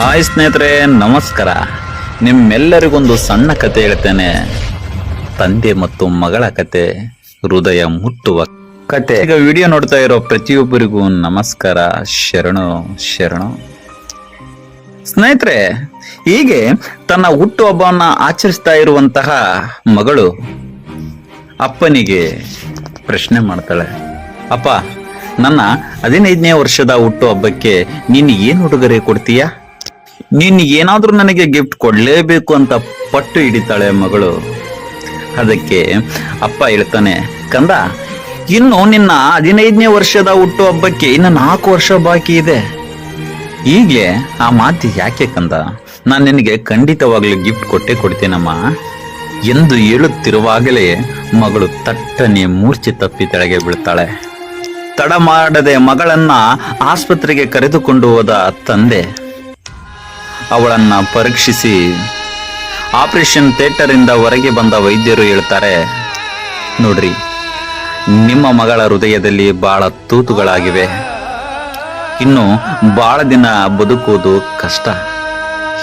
Hi ಸ್ನೇಹಿತರೆ, ನಮಸ್ಕಾರ. ನಿಮ್ಮೆಲ್ಲರಿಗೊಂದು ಸಣ್ಣ ಕತೆ ಹೇಳ್ತೇನೆ. ತಂದೆ ಮತ್ತು ಮಗಳ ಕತೆ, ಹೃದಯ ಮುಟ್ಟುವ ಕತೆ. ಈಗ ವಿಡಿಯೋ ನೋಡ್ತಾ ಇರೋ ಪ್ರತಿಯೊಬ್ಬರಿಗೂ ನಮಸ್ಕಾರ. ಶರಣು ಶರಣು. ಸ್ನೇಹಿತರೆ, ಹೀಗೆ ತನ್ನ ಹುಟ್ಟುಹಬ್ಬವನ್ನ ಆಚರಿಸ್ತಾ ಇರುವಂತಹ ಮಗಳು ಅಪ್ಪನಿಗೆ ಪ್ರಶ್ನೆ ಮಾಡ್ತಾಳೆ. ಅಪ್ಪ, ನನ್ನ ಹದಿನೈದನೇ ವರ್ಷದ ಹುಟ್ಟು ಹಬ್ಬಕ್ಕೆ ನೀನು ಏನು ಉಡುಗೊರೆ ಕೊಡ್ತೀಯಾ? ನೀನು ಏನಾದರೂ ನನಗೆ ಗಿಫ್ಟ್ ಕೊಡ್ಲೇಬೇಕು ಅಂತ ಪಟ್ಟು ಹಿಡಿತಾಳೆ ಮಗಳು. ಅದಕ್ಕೆ ಅಪ್ಪ ಹೇಳ್ತಾನೆ, ಕಂದ, ಇನ್ನು ನಿನ್ನ ಹದಿನೈದನೇ ವರ್ಷದ ಹುಟ್ಟು ಹಬ್ಬಕ್ಕೆ ಇನ್ನು ನಾಲ್ಕು ವರ್ಷ ಬಾಕಿ ಇದೆ. ಈಗಲೇ ಆ ಮಾತು ಯಾಕೆ ಕಂದ? ನಾನು ನಿನಗೆ ಖಂಡಿತವಾಗ್ಲೂ ಗಿಫ್ಟ್ ಕೊಟ್ಟೆ ಕೊಡ್ತೀನಮ್ಮ. ಎಂದು ಹೇಳುತ್ತಿರುವಾಗಲೇ ಮಗಳು ತಟ್ಟನೆ ಮೂರ್ಛೆ ತಪ್ಪಿ ತೆಳಗೆ ಬೀಳ್ತಾಳೆ. ತಡ ಮಾಡದೆ ಮಗಳನ್ನ ಆಸ್ಪತ್ರೆಗೆ ಕರೆದುಕೊಂಡು ಹೋದ ತಂದೆ ಅವಳನ್ನ ಪರೀಕ್ಷಿಸಿ ಆಪರೇಷನ್ ಥಿಯೇಟರ್ ಇಂದ ಹೊರಗೆ ಬಂದ ವೈದ್ಯರು ಹೇಳ್ತಾರೆ, ನೋಡ್ರಿ, ನಿಮ್ಮ ಮಗಳ ಹೃದಯದಲ್ಲಿ ಬಹಳ ತೂತುಗಳಾಗಿವೆ ಇನ್ನು ಬಹಳ ದಿನ ಬದುಕುವುದು ಕಷ್ಟ,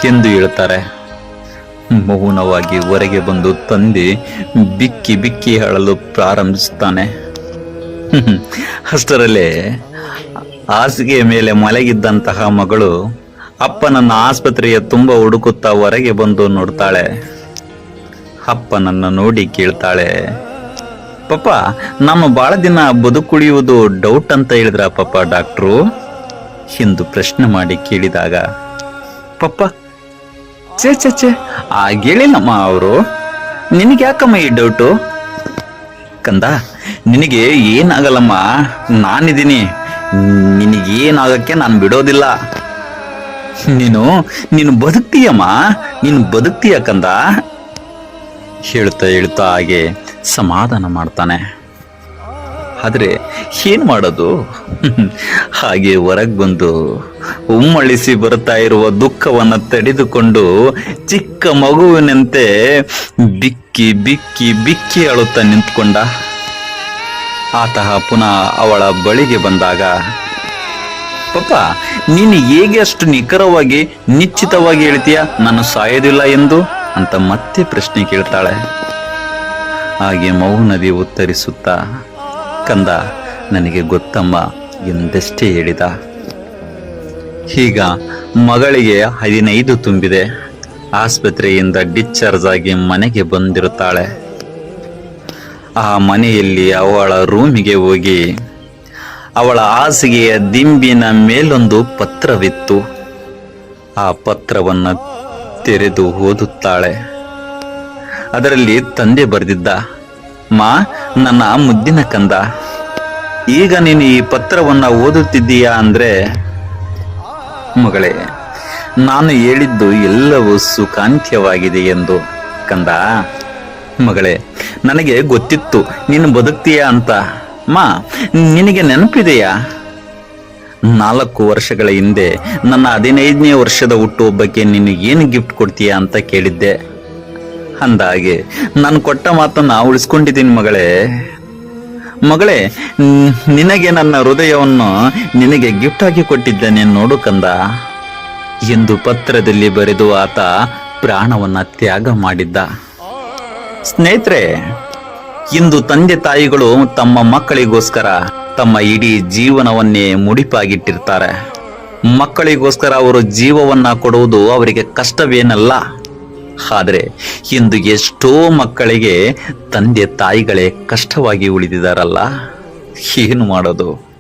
ಎಂದು ಹೇಳ್ತಾರೆ ಮೌನವಾಗಿ ಹೊರಗೆ ಬಂದು ತಂದೆ ಬಿಕ್ಕಿ ಬಿಕ್ಕಿ ಹೇಳಲು ಪ್ರಾರಂಭಿಸುತ್ತಾನೆ. ಅಷ್ಟರಲ್ಲೇ ಹಾಸಿಗೆಯ ಮೇಲೆ ಮಲಗಿದ್ದಂತಹ ಮಗಳು ಅಪ್ಪನನ್ನ ಆಸ್ಪತ್ರೆಯ ತುಂಬ ಹುಡುಕುತ್ತಾ ಹೊರಗೆ ಬಂದು ನೋಡ್ತಾಳೆ. ಅಪ್ಪನನ್ನ ನೋಡಿ ಕೇಳ್ತಾಳೆ, ಪಪ್ಪ ನಮ್ಮ ಬಾಳ ದಿನ ಬದುಕುಳಿಯುವುದು ಡೌಟ್ ಅಂತ ಹೇಳಿದ್ರ ಪಪ್ಪ ಡಾಕ್ಟ್ರು? ಎಂದು ಪ್ರಶ್ನೆ ಮಾಡಿ ಕೇಳಿದಾಗ, ಪಪ್ಪ ಚೇ ಚೇ ಚೇ ಹಾಗೇಳಿಲ್ಲಮ್ಮ ಅವರು. ನಿನಗೆ ಯಾಕಮ್ಮ ಈ ಡೌಟು ಕಂದ, ನಿನಗೆ ಏನಾಗಲ್ಲಮ್ಮ, ನಾನಿದ್ದೀನಿ. ನಿನಗೇನಾಗಕ್ಕೆ ನಾನು ಬಿಡೋದಿಲ್ಲ. ನೀನು ನೀನು ಬದುಕ್ತೀಯಮ್ಮ, ನೀನು ಬದುಕ್ತೀಯ ಕಂದ? ಹೇಳ್ತಾ ಹೇಳ್ತಾ ಹಾಗೆ ಸಮಾಧಾನ ಮಾಡ್ತಾನೆ. ಆದರೆ ಏನು ಮಾಡೋದು? ಹಾಗೆ ಹೊರಗೆ ಬಂದು ಉಮ್ಮಳಿಸಿ ಬರ್ತಾ ಇರುವ ದುಃಖವನ್ನು ತಡೆದುಕೊಂಡು ಚಿಕ್ಕ ಮಗುವಿನಂತೆ ಬಿಕ್ಕಿ ಬಿಕ್ಕಿ ಬಿಕ್ಕಿ ಅಳುತ್ತಾ ನಿಂತ್ಕೊಂಡ. ಆತ ಪುನಃ ಅವಳ ಬಳಿಗೆ ಬಂದಾಗ ಪಪ್ಪ ನೀನು ಹೇಗೆ ಅಷ್ಟು ನಿಖರವಾಗಿ, ನಿಶ್ಚಿತವಾಗಿ ಹೇಳ್ತೀಯ? ನಾನು ಸಾಯೋದಿಲ್ಲ ಎಂದು ಅಂತ ಮತ್ತೆ ಪ್ರಶ್ನೆ ಕೇಳ್ತಾಳೆ. ಹಾಗೆ ಮೌನದಿ ಉತ್ತರಿಸುತ್ತಾ, ಕಂದ, ನನಗೆ ಗೊತ್ತಮ್ಮ, ಎಂದಷ್ಟೇ ಹೇಳಿದ. ಈಗ ಮಗಳಿಗೆ ಹದಿನೈದು ತುಂಬಿದೆ. ಆಸ್ಪತ್ರೆಯಿಂದ ಡಿಸ್ಚಾರ್ಜ್ ಆಗಿ ಮನೆಗೆ ಬಂದಿರುತ್ತಾಳೆ. ಆ ಮನೆಯಲ್ಲಿ ಅವಳ ರೂಮಿಗೆ ಹೋಗಿ ಅವಳ ಹಾಸಿಗೆಯ ದಿಂಬಿನ ಮೇಲೊಂದು ಪತ್ರವಿತ್ತು. ಆ ಪತ್ರವನ್ನ ತೆರೆದು ಓದುತ್ತಾಳೆ. ಅದರಲ್ಲಿ ತಂದೆ ಬರೆದಿದ್ದ, ಮಾ, ನನ್ನ ಮುದ್ದಿನ ಕಂದ. ಈಗ ನೀನು ಈ ಪತ್ರವನ್ನ ಓದುತ್ತಿದ್ದೀಯಾ ಅಂದ್ರೆ, ಮಗಳೇ, ನಾನು ಹೇಳಿದ್ದು ಎಲ್ಲವೂ ಸುಖಾಂತ್ಯವಾಗಿದೆ ಎಂದು, ಕಂದ. ಮಗಳೇ, ನನಗೆ ಗೊತ್ತಿತ್ತು, ನೀನು ಬದುಕ್ತೀಯಾ ಅಂತ. ಮಾ, ನಿನಗೆ ನೆನಪಿದೆಯಾ? ನಾಲ್ಕು ವರ್ಷಗಳ ಹಿಂದೆ ನನ್ನ ಹದಿನೈದನೇ ವರ್ಷದ ಹುಟ್ಟುಹಬ್ಬಕ್ಕೆ ನೀನು ಏನು ಗಿಫ್ಟ್ ಕೊಡ್ತೀಯಾ ಅಂತ ಕೇಳಿದ್ದೆ. ಅಂದಾಗೆ ನಾನು ಕೊಟ್ಟ ಮಾತನ್ನ ಉಳಿಸ್ಕೊಂಡಿದ್ದೀನಿ ಮಗಳೇ. ಮಗಳೇ, ನಿನಗೆ ನನ್ನ ಹೃದಯವನ್ನು ನಿನಗೆ ಗಿಫ್ಟ್ ಆಗಿ ಕೊಟ್ಟಿದ್ದೇನೆ ನೋಡು ಕಂದ. ಎಂದು ಪತ್ರದಲ್ಲಿ ಬರೆದು ಆತ ಪ್ರಾಣವನ್ನು ತ್ಯಾಗ ಮಾಡಿದ್ದ. ಸ್ನೇಹಿತರೆ ಇಂದು ತಂದೆ ತಾಯಿಗಳು ತಮ್ಮ ಮಕ್ಕಳಿಗೋಸ್ಕರ ತಮ್ಮ ಇಡೀ ಜೀವನವನ್ನೇ ಮುಡಿಪಾಗಿಟ್ಟಿರ್ತಾರೆ. ಮಕ್ಕಳಿಗೋಸ್ಕರ ಅವರು ಜೀವವನ್ನ ಕೊಡುವುದು ಅವರಿಗೆ ಕಷ್ಟವೇನಲ್ಲ. ಆದರೆ ಇಂದು ಎಷ್ಟೋ ಮಕ್ಕಳಿಗೆ ತಂದೆ ತಾಯಿಗಳೇ ಕಷ್ಟವಾಗಿ ಉಳಿದಿದಾರಲ್ಲ ಏನು ಮಾಡೋದು?